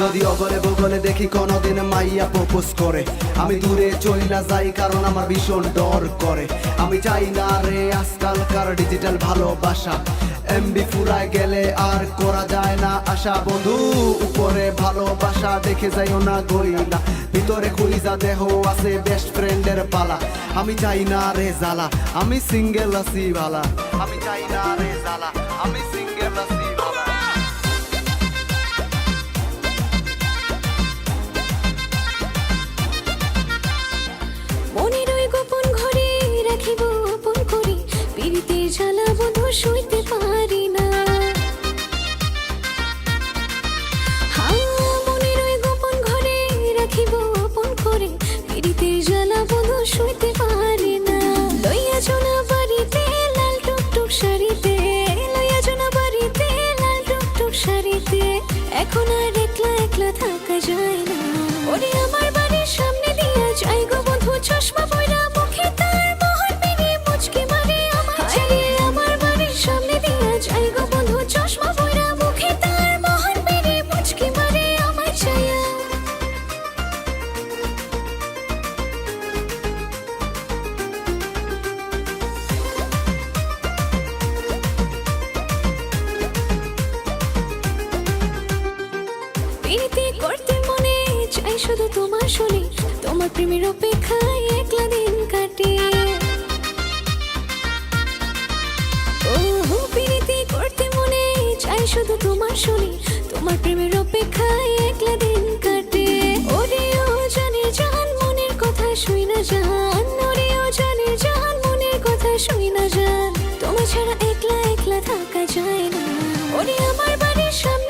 যদি অগলে বগলে দেখি কোনোদিন মাইয়া প্রপোজ করে, আমি দূরে চইলা যাই কারণ আমার ভীষণ ডর করে। আমি চাই না রে আজকালকার ডিজিটাল ভালোবাসা এমবি ফুরায় গেলে আর করা যায় না আশা। বন্ধু, উপরে ভালোবাসা দেখে যাইও না গই না ভিতরে খুলিজা দেহ আছে বেস্ট ফ্রেন্ডের পালা। আমি চাই না রে জ্বালা, আমি সিঙ্গেল আছি ভালা আমি চাই না রে জ্বালা, আমি সিঙ্গেল এখন আর একলা একলা থাকা যায় না। ওরে আমার বাড়ির সামনে শুধু তোমার শুনে, তোমার প্রেমের অপেক্ষায় একলা দিন কাটে। ও প্রীতি করতে মনে চাই শুধু তোমার শুনে, তোমার প্রেমের অপেক্ষায় একলা দিন কাটে। ওরে ও জানে মনের কথা শুই না জান ওরে ও জানে মনের কথা শুই না জান তোমার ছাড়া একলা একলা থাকা যায় না। ওরে আমার বাড়ির সামনে